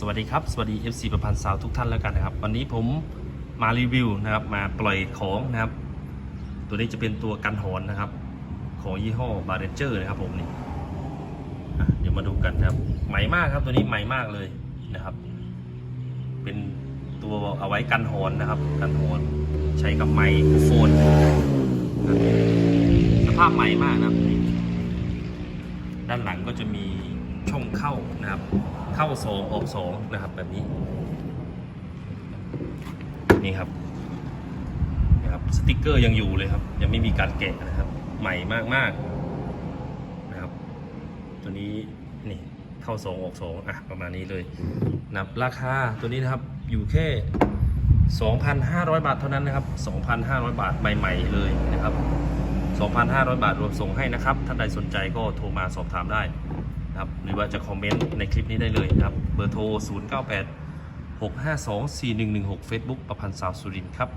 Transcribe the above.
สวัสดีครับ สวัสดี FC ประพันธ์สาวทุกท่านแล้วกันนะครับ วันนี้ผมมารีวิวนะครับ มาปล่อยของนะครับ ตัวนี้จะเป็นตัวกันหอนนะครับ ของยี่ห้อบาร์เรเจอร์นะครับผมนี่เดี๋ยวมาดูกันนะครับ ใหม่มากครับตัวนี้ใหม่มากเลยนะครับ เป็นตัวเอาไว้กันหอนนะครับ กันหอนใช้กับไมโครโฟนสภาพใหม่มากนะครับ ด้านหลังก็จะมี ช่องเข้านะครับ เข้าสองออกสองนะครับแบบนี้ นี่ครับนะครับสติกเกอร์ยังอยู่เลยครับ ยังไม่มีการแกะนะครับ ใหม่มากๆนะครับ ตัวนี้นี่เข้าสองออกสองอะประมาณนี้เลยนะครับราคาตัวนี้นะครับอยู่แค่ 2,500 บาทเท่านั้นนะครับ 2,500 บาทใหม่ ๆ เลยนะครับ 2,500 บาทรวมส่งให้นะครับ ท่านใดสนใจก็โทรมาสอบถามได้ นะครับหรือว่าจะคอมเมนต์ในคลิปนี้ได้เลยนะครับ เบอร์โทร 098 652 4116 Facebook ประพันธ์สาวสุรินทร์ครับ